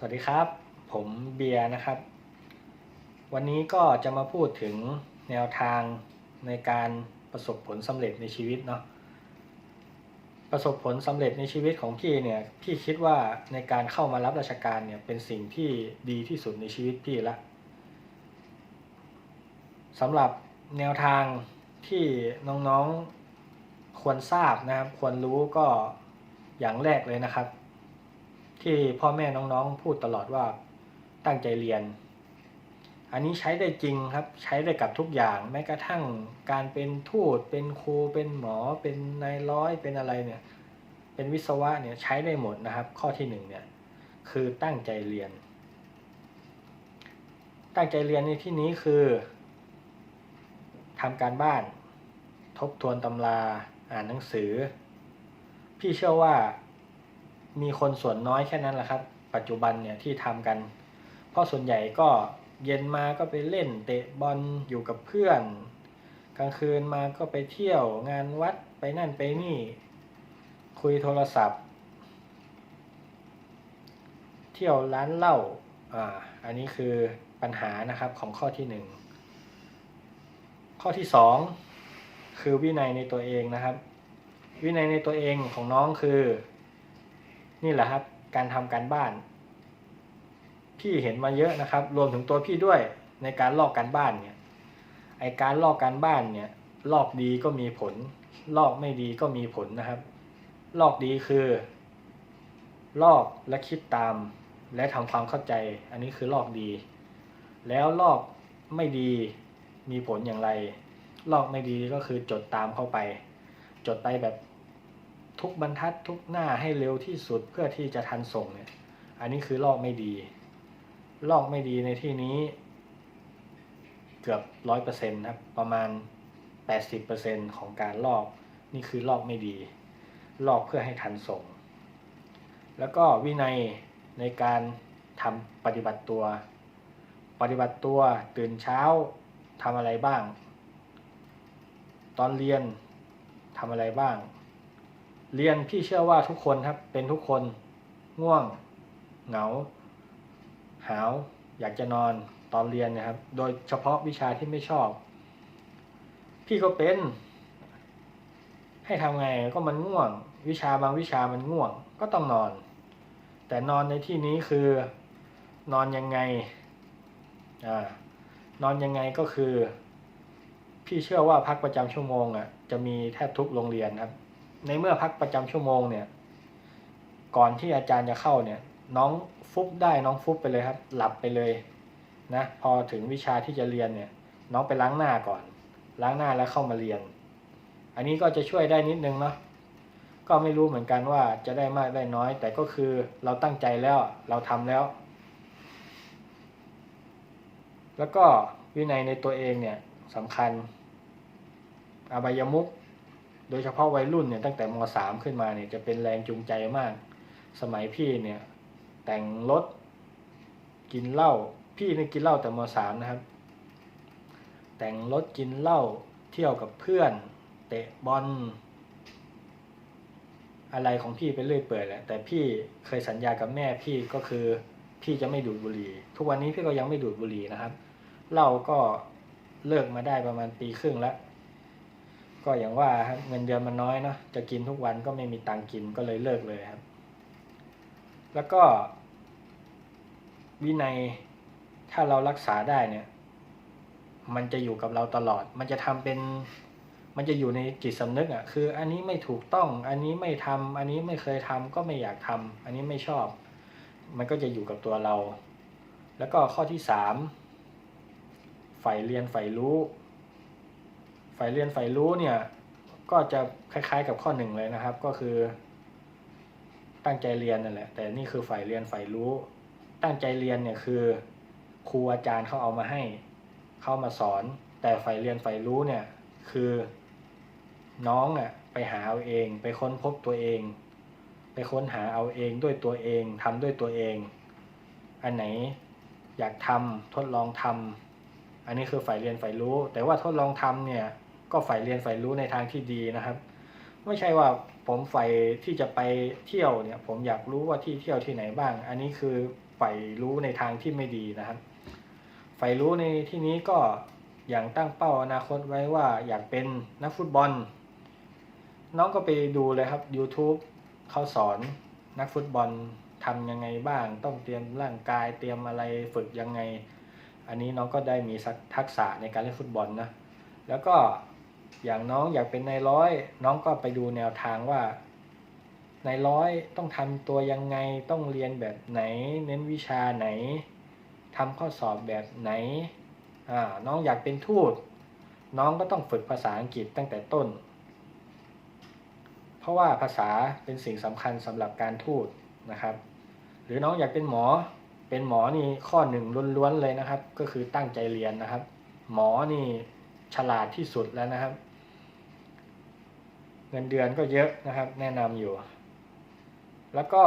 สวัสดีครับ ผมเบียร์นะครับ วันนี้ก็จะมาพูดถึงแนวทางในการประสบผลสำเร็จในชีวิตเนาะประสบผลสำเร็จในชีวิตของพี่เนี่ยพี่คิดว่าในการเข้ามารับราชการเนี่ยเป็นสิ่งที่ดีที่สุดในชีวิตพี่ละสำหรับแนวทางที่น้องๆควรทราบนะครับ ควรรู้ก็อย่างแรกเลยนะครับ ที่พ่อแม่น้องๆ พูดตลอดว่าตั้งใจเรียน อันนี้ใช้ได้จริงครับ ใช้ได้กับทุกอย่าง แม้กระทั่งการเป็นทูต เป็นครู เป็นหมอ เป็นนายร้อย เป็นอะไรเนี่ย เป็นวิศวะเนี่ยใช้ได้หมดนะครับ ข้อที่หนึ่งเนี่ยคือตั้งใจเรียน ตั้งใจเรียนในที่นี้คือทำการบ้าน ทบทวนตำรา อ่านหนังสือ พี่เชื่อว่า มีคนส่วนน้อยแค่นั้นแหละครับ ปัจจุบันเนี่ยที่ทำกัน เพราะส่วนใหญ่ก็เย็นมาก็ไปเล่นเตะบอลอยู่กับเพื่อน กลางคืนมาก็ไปเที่ยวงานวัดไปนั่นไปนี่ คุยโทรศัพท์ เที่ยวร้านเหล้าอ่าอันนี้คือปัญหานะครับของข้อที่หนึ่งข้อที่สองคือวินัยในตัวเองนะครับ วินัยในตัวเองของน้องคือ นี่แหละครับ การทำการบ้าน พี่เห็นมาเยอะนะครับ รวมถึงตัวพี่ด้วยในการลอกการบ้านเนี่ยไอการลอกการบ้านเนี่ย ลอกดีก็มีผล ลอกไม่ดีก็มีผลนะครับ ลอกดีคือ ลอกและคิดตาม และทำความเข้าใจ อันนี้คือลอกดี แล้วลอกไม่ดีมีผลอย่างไร ลอกไม่ดีก็คือจดตามเข้าไป จดไปแบบ ทุกบรรทัดทุกหน้าให้เร็วที่สุดเพื่อที่จะทันส่งเนี่ย อันนี้คือลอกไม่ดี ลอกไม่ดีในที่นี้ เกือบร้อยเปอร์เซ็นต์ครับประมาณแปดสิบเปอร์เซ็นของการลอกนี่คือลอกไม่ดี ลอกเพื่อให้ทันส่ง แล้วก็วินัยในการทำปฏิบัติตัว ปฏิบัติตัวตื่นเช้าทำอะไรบ้าง ตอนเรียนทำอะไรบ้าง เรียนพี่เชื่อว่าทุกคนครับ เป็นทุกคน ง่วง เหงา หาว อยากจะนอนตอนเรียนนะครับ โดยเฉพาะวิชาที่ไม่ชอบ พี่ก็เป็น ให้ทำไงก็มันง่วง วิชาบางวิชามันง่วง ก็ต้องนอน แต่นอนในที่นี้คือ นอนยังไงอ่านอนยังไงก็คือ พี่เชื่อว่าพักประจำชั่วโมงอะจะมีแทบทุกโรงเรียนครับ ในเมื่อพักประจำชั่วโมงเนี่ย ก่อนที่อาจารย์จะเข้าเนี่ย น้องฟุบได้น้องฟุบไปเลยครับ หลับไปเลยนะพอถึงวิชาที่จะเรียนเนี่ย น้องไปล้างหน้าก่อน ล้างหน้าแล้วเข้ามาเรียน อันนี้ก็จะช่วยได้นิดนึงเนาะก็ไม่รู้เหมือนกันว่าจะได้มากได้น้อย แต่ก็คือเราตั้งใจแล้วเราทำแล้ว แล้วก็วินัยในตัวเองเนี่ยสำคัญ อบายมุก โดยเฉพาะวัยรุ่นเนี่ยตั้งแต่ม .3 ขึ้นมาเนี่ยจะเป็นแรงจูงใจมาก สมัยพี่เนี่ยแต่งรถกินเหล้าพี่เนี่ยกินเหล้าแต่ม .3 นะครับ แต่งรถกินเหล้าเที่ยวกับเพื่อน เตะบอลอะไรของพี่ไปเรื่อยเปื่อยแหละแต่พี่เคยสัญญากับแม่พี่ก็คือพี่จะไม่ดูดบุหรี่ ทุกวันนี้พี่ก็ยังไม่ดูดบุหรี่นะครับเหล้าก็เลิกมาได้ประมาณปีครึ่งแล้ว ก็อย่างว่าครับเงินเดือนมันน้อยเนาะจะกินทุกวันก็ไม่มีตังกินก็เลยเลิกเลยครับ แล้วก็ วินัยถ้าเรารักษาได้เนี่ย มันจะอยู่กับเราตลอด มันจะทำเป็น มันจะอยู่ในจิตสำนึกอะ คือ อันนี้ไม่ถูกต้อง อันนี้ไม่ทำอันนี้ไม่เคยทำก็ไม่อยากทำอันนี้ไม่ชอบ มันก็จะอยู่กับตัวเรา แล้วก็ข้อที่สามใฝ่เรียนใฝ่รู้ ฝ่ายเรียนฝ่ายรู้เนี่ย ก็จะคล้ายๆกับข้อหนึ่งเลยนะครับ ก็คือ ตั้งใจเรียนนั่นแหละ แต่นี่คือฝ่ายเรียนฝ่ายรู้ ตั้งใจเรียนเนี่ยคือครูอาจารย์เขาเอามาให้เข้ามาสอน แต่ฝ่ายเรียนฝ่ายรู้เนี่ยคือ น้องอะไปหาเอาเอง ไปค้นพบตัวเอง ไปค้นหาเอาเองด้วยตัวเองทำด้วยตัวเอง อันไหนอยากทำทดลองทำอันนี้คือฝ่ายเรียนฝ่ายรู้ แต่ว่าทดลองทำเนี่ย ก็ฝ่ายเรียนฝ่ายรู้ในทางที่ดีนะครับ ไม่ใช่ว่าผมใฝ่ที่จะไปเที่ยวเนี่ย ผมอยากรู้ว่าที่เที่ยวที่ไหนบ้าง อันนี้คือใฝ่รู้ในทางที่ไม่ดีนะครับใฝ่รู้ในที่นี้ก็อย่างตั้งเป้าอนาคตไว้ว่าอยากเป็นนักฟุตบอล น้องก็ไปดูเลยครับ YouTube เขาสอนนักฟุตบอลทำยังไงบ้าง ต้องเตรียมร่างกายเตรียมอะไรฝึกยังไง อันนี้น้องก็ได้มีทักษะในการเล่นฟุตบอลนะ แล้วก็ อย่างน้องอยากเป็นนายร้อย น้องก็ไปดูแนวทางว่านายร้อยต้องทำตัวยังไงต้องเรียนแบบไหน เน้นวิชาไหนทำข้อสอบแบบไหนน้องอยากเป็นทูต น้องก็ต้องฝึกภาษาอังกฤษตั้งแต่ต้น เพราะว่าภาษาเป็นสิ่งสำคัญสำหรับการทูตนะครับ หรือน้องอยากเป็นหมอเป็นหมอนี่ข้อหนึ่งล้วนๆเลยนะครับ ก็คือตั้งใจเรียนนะครับ หมอนี่ ฉลาดที่สุดแล้วนะครับ เงินเดือนก็เยอะนะครับ แนะนำอยู่ แล้วก็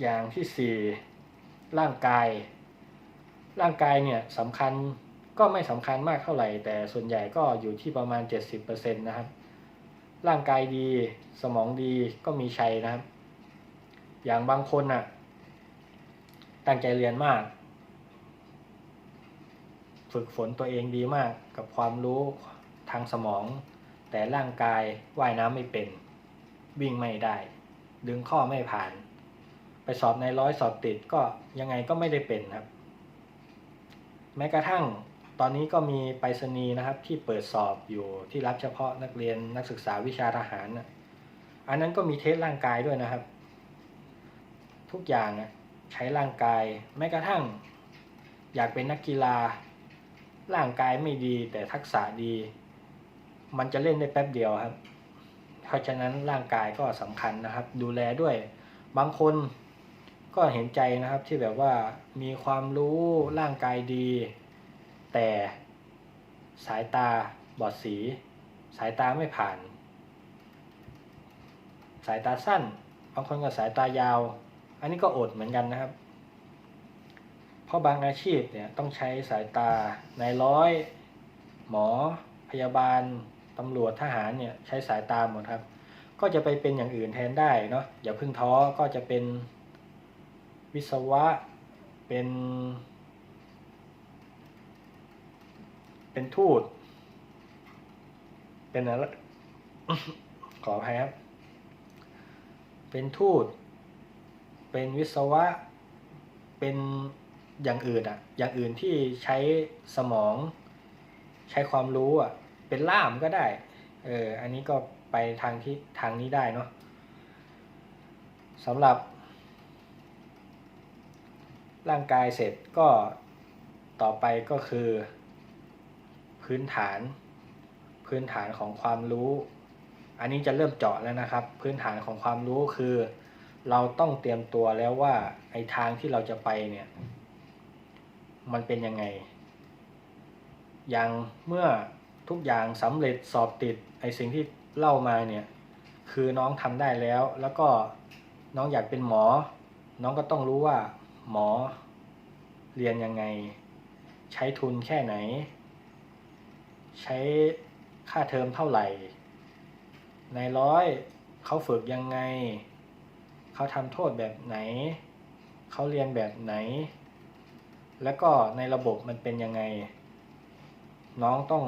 อย่างที่สี่ร่างกาย ร่างกายเนี่ยสำคัญก็ไม่สำคัญมากเท่าไหร่ แต่ส่วนใหญ่ก็อยู่ที่ประมาณ 70%นะครับ ร่างกายดีสมองดีก็มีชัยนะครับ อย่างบางคนน่ะ ตั้งใจเรียนมาก ฝึกฝนตัวเองดีมากกับความรู้ทางสมอง แต่ร่างกายว่ายน้ำไม่เป็น วิ่งไม่ได้ ดึงข้อไม่ผ่าน ไปสอบในร้อยสอบติดก็ยังไงก็ไม่ได้เป็นครับ แม้กระทั่งตอนนี้ก็มีไปรษณีย์นะครับที่เปิดสอบอยู่ที่รับเฉพาะนักเรียนนักศึกษาวิชาทหารนะอันนั้นก็มีเทสร่างกายด้วยนะครับ ทุกอย่างใช้ร่างกายแม้กระทั่ง อยากเป็นนักกีฬา ร่างกายไม่ดีแต่ทักษะดี มันจะเล่นได้แป๊บเดียวครับ เพราะฉะนั้นร่างกายก็สำคัญนะครับ ดูแลด้วย บางคนก็เห็นใจนะครับที่แบบว่ามีความรู้ร่างกายดี แต่สายตาบอดสี สายตาไม่ผ่าน สายตาสั้น บางคนก็สายตายาว อันนี้ก็อดเหมือนกันนะครับ เพราะบางอาชีพเนี่ยต้องใช้สายตานายร้อย หมอ พยาบาลตำรวจทหารเนี่ยใช้สายตาหมดครับ ก็จะไปเป็นอย่างอื่นแทนได้เนาะอย่าเพิ่งท้อก็จะเป็นวิศวะเป็น เป็นทูต เป็นอะไรขออภัยครับเป็นทูต เป็นวิศวะ เป็น อย่างอื่นอะอย่างอื่นที่ใช้สมอง ใช้ความรู้อะเป็นล่ามก็ได้ เออ อันนี้ก็ไปทางที่ทางนี้ได้เนาะสำหรับ ร่างกายเสร็จก็ต่อไปก็คือ พื้นฐาน พื้นฐานของความรู้ อันนี้จะเริ่มเจาะแล้วนะครับ พื้นฐานของความรู้คือ เราต้องเตรียมตัวแล้วว่าไอ้ทางที่เราจะไปเนี่ย มันเป็นยังไง อย่างเมื่อทุกอย่างสำเร็จสอบติดไอสิ่งที่เล่ามาเนี่ย คือน้องทำได้แล้ว แล้วก็น้องอยากเป็นหมอ น้องก็ต้องรู้ว่า หมอเรียนยังไง ใช้ทุนแค่ไหน ใช้ค่าเทอมเท่าไหร่ ในร้อยเขาฝึกยังไง เขาทำโทษแบบไหน เขาเรียนแบบไหน แล้วก็ในระบบมันเป็นยังไง น้องต้อง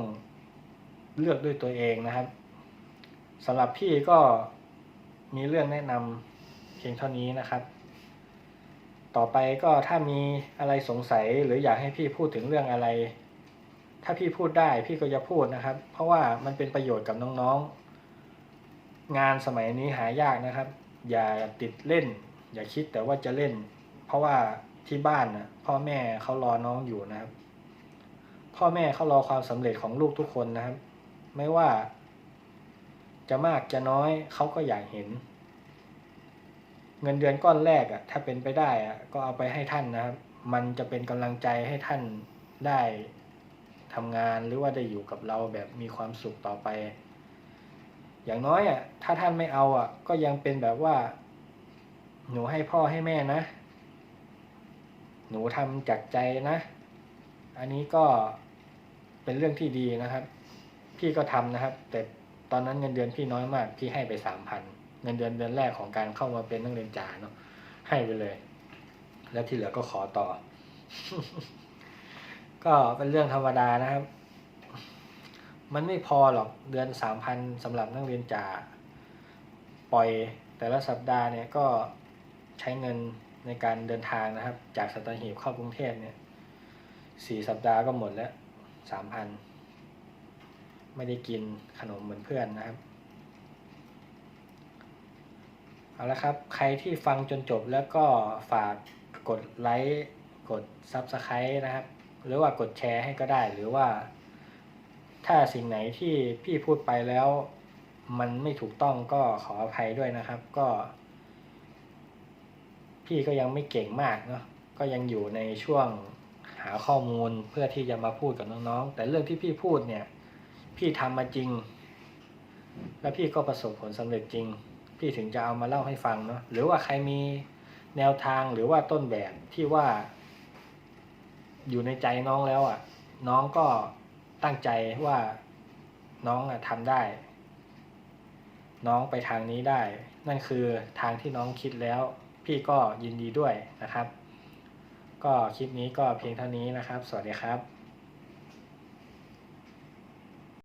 เลือกด้วยตัวเองนะครับสำหรับพี่ก็มีเรื่องแนะนำเพียงเท่านี้นะครับ ต่อไปก็ถ้ามีอะไรสงสัยหรืออยากให้พี่พูดถึงเรื่องอะไร ถ้าพี่พูดได้พี่ก็จะพูดนะครับ เพราะว่ามันเป็นประโยชน์กับน้องๆ งานสมัยนี้หายากนะครับ อย่าติดเล่น อย่าคิดแต่ว่าจะเล่น เพราะว่า ที่บ้านนะพ่อแม่เขารอน้องอยู่นะครับ พ่อแม่เขารอความสำเร็จของลูกทุกคนนะครับ ไม่ว่า จะมากจะน้อยเขาก็อยากเห็น เงินเดือนก้อนแรกอะ่ะ ถ้าเป็นไปได้อะ่ะ ก็เอาไปให้ท่านนะครับ มันจะเป็นกำลังใจให้ท่านได้ทำงานหรือว่าได้อยู่กับเราแบบมีความสุขต่อไป อย่างน้อยอะ่ะ ถ้าท่านไม่เอาอะ ก็ยังเป็นแบบว่า หนูให้พ่อให้แม่นะ หนูทำจากใจนะ อันนี้ก็เป็นเรื่องที่ดีนะครับ พี่ก็ทำนะครับ แต่ตอนนั้นเงินเดือนพี่น้อยมาก พี่ให้ไปสามพันเงินเดือนเดือนแรกของการเข้ามาเป็นนักเรียนจ่าเนาะให้ไปเลย แล้วที่เหลือก็ขอต่อ ก็เป็นเรื่องธรรมดานะครับ มันไม่พอหรอกเดือนสามพันสำหรับนักเรียนจ่าปล่อยแต่ละสัปดาห์เนี่ยก็ใช้เงิน ในการเดินทางนะครับ จากสัตหีบเข้ากรุงเทพเนี่ยสี่สัปดาห์ก็หมดแล้วสามพันไม่ได้กินขนมเหมือนเพื่อนนะครับ เอาละครับ ใครที่ฟังจนจบแล้วก็ฝากกดไลค์กด Subscribe นะครับ หรือว่ากดแชร์ให้ก็ได้ หรือว่า ถ้าสิ่งไหนที่พี่พูดไปแล้ว มันไม่ถูกต้องก็ขออภัยด้วยนะครับ ก็ พี่ก็ยังไม่เก่งมากเนาะก็ยังอยู่ในช่วงหาข้อมูลเพื่อที่จะมาพูดกับน้องๆ แต่เรื่องที่พี่พูดเนี่ย พี่ทำมาจริง และพี่ก็ประสบผลสำเร็จจริง พี่ถึงจะเอามาเล่าให้ฟังเนาะหรือว่าใครมีแนวทางหรือว่าต้นแบบที่ว่า อยู่ในใจน้องแล้วอะ น้องก็ตั้งใจว่าน้องอะทำได้ น้องไปทางนี้ได้ นั่นคือทางที่น้องคิดแล้ว พี่ก็ยินดีด้วยนะครับ ก็คลิปนี้ก็เพียงเท่านี้นะครับ สวัสดีครับ